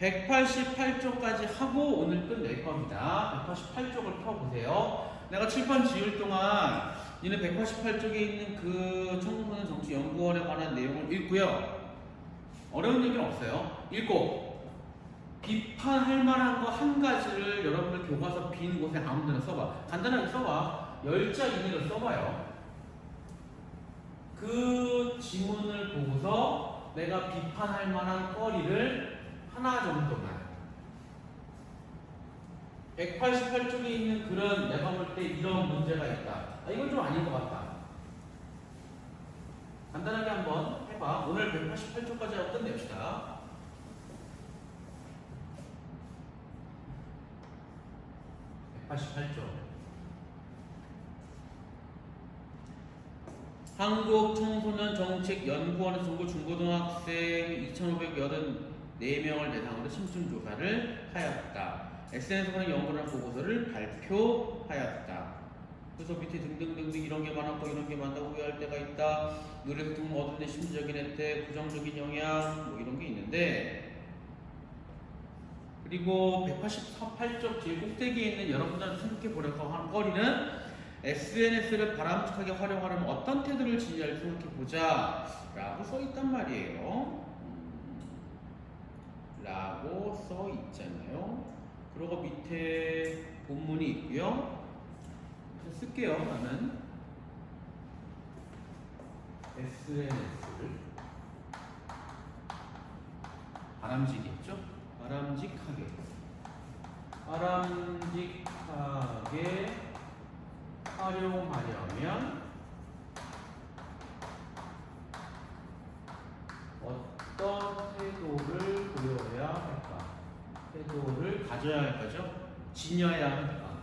188쪽까지 하고 오늘 끝낼 겁니다. 188쪽을 펴보세요. 내가 칠판 지을 동안 니는 188쪽에 있는 그 청소년 정치 연구원에 관한 내용을 읽고요. 어려운 얘기는 없어요. 읽고 비판할 만한 거 한 가지를 여러분들 교과서 빈 곳에 아무 데나 써봐. 간단하게 써봐. 열자 이내로 써봐요. 그 지문을 보고서 내가 비판할 만한 거리를 하나 정도만 188쪽에 있는 그런 내가 볼 때 이런 문제가 있다. 아, 이건 좀 아닌 것 같다. 간단하게 한번 해봐. 오늘 188쪽까지 하고 끝냅시다. (188쪽) 한국청소년정책연구원의 전국 중고등학생 2,584명을 대상으로 심층 조사를 하였다. SNS에 관한 연구나 보고서를 발표하였다. 그래서 밑에 등등등등 이런 게 많았고 이런 게 많다고 후회할 때가 있다. 노래에서 등 얻은 데 심리적인 혜택, 부정적인 영향 뭐 이런 게 있는데 그리고 188쪽 제일 꼭대기에 있는 여러분들한테 생각해 보려고 하는 거리는 SNS를 바람직하게 활용하려면 어떤 태도를 지니할지 생각해 보자 라고 써 있단 말이에요 음, 라고 써 있잖아요. 그리고 밑에 본문이 있고요. 쓸게요 나는. SNS를. 바람직했죠? 바람직하게. 바람직하게 활용하려면 가져야 할 거죠? 지녀야 할까?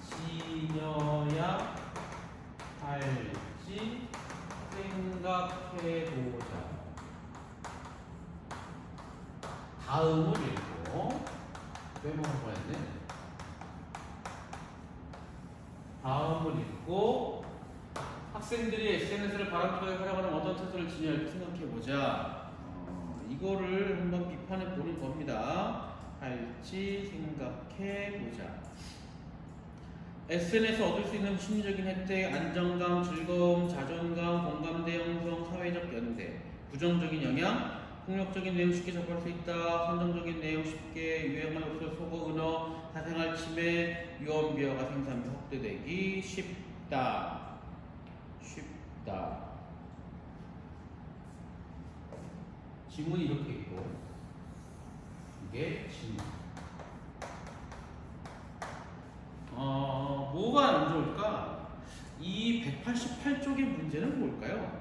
지녀야 할지 생각해 보자. 다음을 읽고 빼먹을 뻔했네. 다음을 읽고 학생들이 SNS를 바람직하게 활용하는 어떤 태도를 지녀할지 생각해 보자. 어, 이거를 한번 비판해 보는 겁니다. 할지 생각해 보자. SNS 얻을 수 있는 심리적인 혜택, 안정감, 즐거움, 자존감, 공감대 형성, 사회적 연대, 부정적인 영향, 폭력적인 내용 쉽게 접할 수 있다. 선정적인 내용 쉽게 유행할 없어 속어 은어 사생활 침해 유언 비어가 생산 및 확대되기 쉽다. 쉽다. 지문이 이렇게 있고 이게 지문. 어 뭐가 안 좋을까? 이 188쪽의 문제는 뭘까요?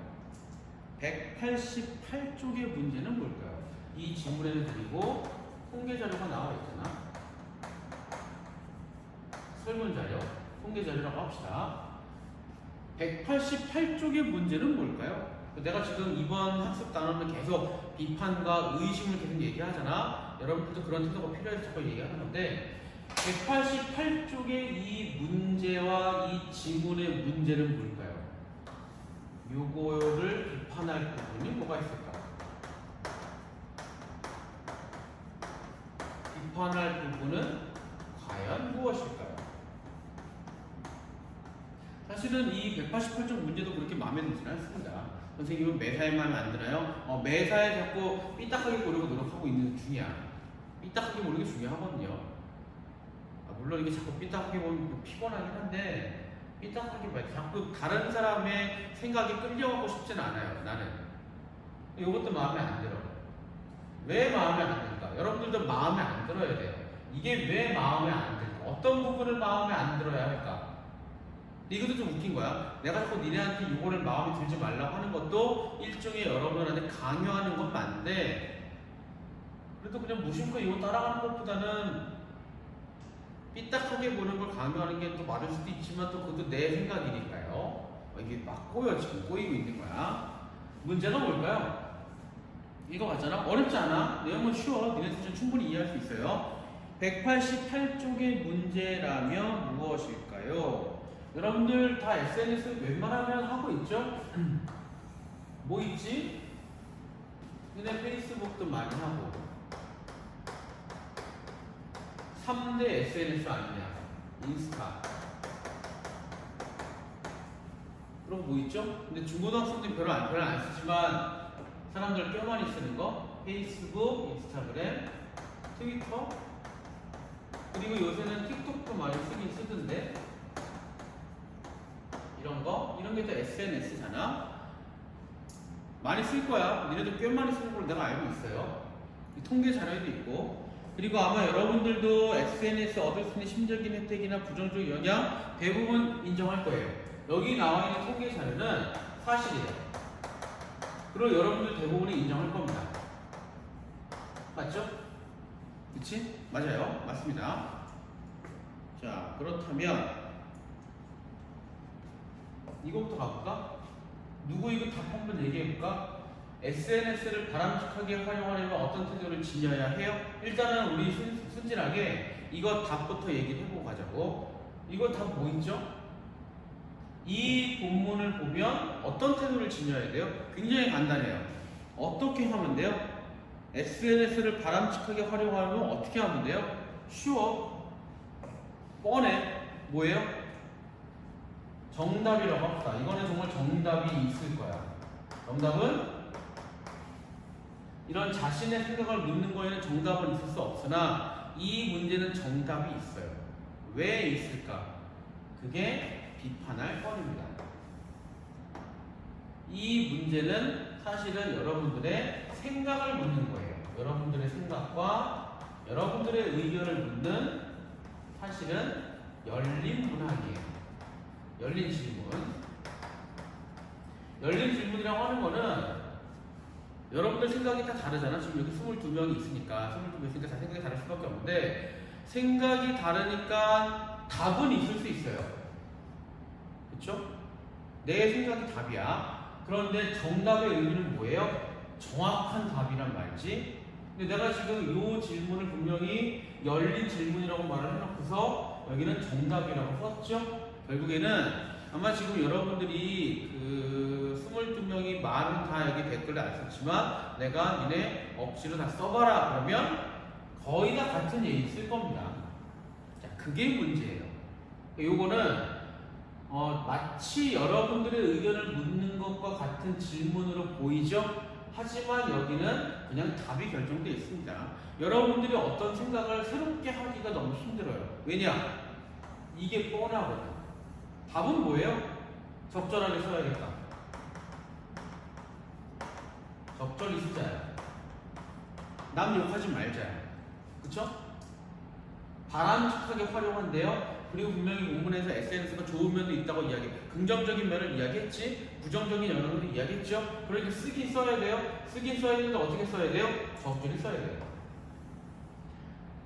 188쪽의 문제는 뭘까요? 이 지문에는 그리고 통계 자료가 나와 있잖아. 설문 자료, 통계 자료라고 합시다. 188쪽의 문제는 뭘까요? 내가 지금 이번 학습 단원을 계속 비판과 의심을 계속 얘기하잖아. 여러분들도 그런 태도가 필요해서 자꾸 얘기하는 건데 188쪽의 이 문제와 이 지문의 문제는 뭘까요? 요거를 비판할 부분이 뭐가 있을까? 비판할 부분은 과연 무엇일까요? 사실은 이 188쪽 문제도 그렇게 마음에 들지는 않습니다. 선생님은 매사에 마음에 안 드나요? 어, 매사에 자꾸 삐딱하게 보려고 노력하고 있는 중이야. 삐딱하게 보는 게 중요하거든요. 아, 물론 이게 자꾸 삐딱하게 보면 피곤하긴 한데 삐딱하게 봐요. 자꾸 다른 사람의 생각에 끌려가고 싶진 않아요. 나는. 이것도 마음에 안 들어. 왜 마음에 안 들까? 여러분들도 마음에 안 들어야 돼요. 이게 왜 마음에 안 들까? 어떤 부분을 마음에 안 들어야 할까? 이것도 좀 웃긴 거야. 내가 자꾸 니네한테 이거를 마음에 들지 말라고 하는 것도 일종의 여러분한테 강요하는 건 맞는데 그래도 그냥 무심코 이거 따라가는 것보다는 삐딱하게 보는 걸 강요하는 게 또 맞을 수도 있지만 또 그것도 내 생각이니까요. 어, 이게 막 꼬여 지금 꼬이고 있는 거야. 문제가 뭘까요? 이거 같잖아. 어렵지 않아. 내용은 쉬워. 니네 수준 충분히 이해할 수 있어요. 188쪽의 문제라면 무엇일까요? 여러분들 다 SNS 웬만하면 하고 있죠? 뭐 있지? 근데 페이스북도 많이 하고 3대 SNS 아니냐? 인스타. 그럼 뭐 있죠? 근데 중고등학생들이 별로 안, 별로 안 쓰지만 사람들 꽤 많이 쓰는 거? 페이스북, 인스타그램, 트위터? 그리고 요새는 틱톡도 많이 쓰긴 쓰던데. 이런 거? 이런 게 다 SNS잖아. 많이 쓸 거야. 니네도 꽤 많이 쓰는 걸로 내가 알고 있어요. 이 통계 자료에도 있고 그리고 아마 여러분들도 SNS 얻을 수 있는 심적인 혜택이나 부정적 영향 대부분 인정할 거예요 여기 나와 있는 통계 자료는 사실이에요 그리고 여러분들 대부분이 인정할 겁니다 맞죠? 그치? 맞아요. 맞습니다. 자, 그렇다면 이거부터 가볼까? 누구 이거 답 한번 얘기해볼까? SNS를 바람직하게 활용하려면 어떤 태도를 지녀야 해요? 일단은 우리 순, 순진하게 이거 답부터 얘기를 해보고 가자고. 이거 답 뭐 있죠? 이 본문을 보면 어떤 태도를 지녀야 돼요? 굉장히 간단해요. 어떻게 하면 돼요? SNS를 바람직하게 활용하려면 어떻게 하면 돼요? 쉬워. 뻔해. 뭐예요? 정답이라고 합시다. 이거는 정말 정답이 있을 거야. 정답은 이런 자신의 생각을 묻는 거에는 정답은 있을 수 없으나 이 문제는 정답이 있어요. 왜 있을까? 그게 비판할 거리입니다. 이 문제는 사실은 여러분들의 생각을 묻는 거예요. 여러분들의 생각과 여러분들의 의견을 묻는 사실은 열린 문항이에요. 열린 질문. 열린 질문이라고 하는 거는 여러분들 생각이 다 다르잖아. 지금 여기 22명이 있으니까 22명 있으니까 다 생각이 다를 수밖에 없는데 생각이 다르니까 답은 있을 수 있어요. 그렇죠? 내 생각이 답이야. 그런데 정답의 의미는 뭐예요? 정확한 답이란 말이지. 근데 내가 지금 이 질문을 분명히 열린 질문이라고 말을 해놓고서 여기는 정답이라고 썼죠. 결국에는 아마 지금 여러분들이 그 22명이 말은 다 여기 댓글에 안 썼지만 내가 니네 억지로 다 써봐라 그러면 거의 다 같은 얘기 쓸 겁니다. 자, 그게 문제예요. 요거는 어, 마치 여러분들의 의견을 묻는 것과 같은 질문으로 보이죠? 하지만 여기는 그냥 답이 결정되어 있습니다. 여러분들이 어떤 생각을 새롭게 하기가 너무 힘들어요. 왜냐? 이게 뻔하거든. 답은 뭐예요? 적절하게 써야겠다. 적절히 쓰자야. 남 욕하지 말자야. 그쵸? 바람직하게 활용한대요. 그리고 분명히 본문에서 SNS가 좋은 면도 있다고 이야기, 긍정적인 면을 이야기했지, 부정적인 면을 이야기했죠. 그러니까 쓰긴 써야 돼요. 쓰긴 써야 되는데 어떻게 써야 돼요? 적절히 써야 돼요.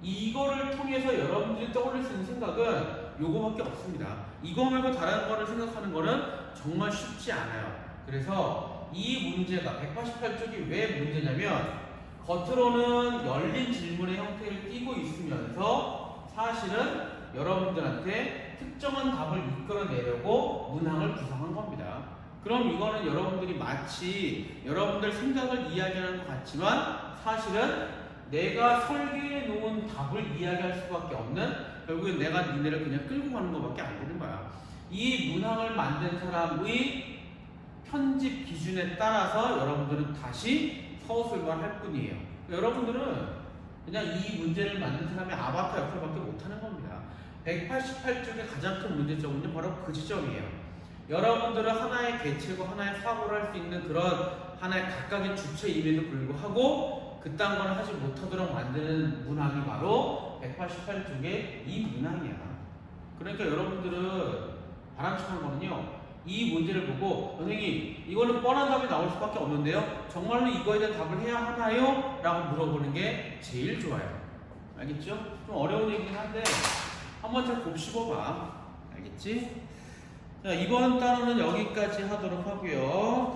이거를 통해서 여러분들이 떠올릴 수 있는 생각은 요거밖에 없습니다. 이거 말고 다른 거를 생각하는 거는 정말 쉽지 않아요. 그래서 이 문제가 188쪽이 왜 문제냐면 겉으로는 열린 질문의 형태를 띠고 있으면서 사실은 여러분들한테 특정한 답을 이끌어내려고 문항을 구성한 겁니다. 그럼 이거는 여러분들이 마치 여러분들 생각을 이야기하는 것 같지만 사실은 내가 설계해 놓은 답을 이야기할 수밖에 없는 결국엔 내가 니네를 그냥 끌고 가는 것밖에 안 되는 거야. 이 문항을 만든 사람의 편집 기준에 따라서 여러분들은 다시 서술만 할 뿐이에요. 여러분들은 그냥 이 문제를 만든 사람의 아바타 역할밖에 못하는 겁니다. 188쪽의 가장 큰 문제점은요 바로 그 지점이에요. 여러분들은 하나의 개체고 하나의 사고를 할 수 있는 그런 하나의 각각의 주체임에도 불구하고 그딴 걸 하지 못하도록 만드는 문항이 바로 188쪽의 이 문항이야. 그러니까 여러분들은 바람직한 거는요 이 문제를 보고 선생님 이거는 뻔한 답이 나올 수밖에 없는데요 정말로 이거에 대한 답을 해야 하나요? 라고 물어보는 게 제일 좋아요 알겠죠? 좀 어려운 얘기긴 한데 한번 잘 곱씹어봐 알겠지? 자 이번 단어는 여기까지 하도록 하고요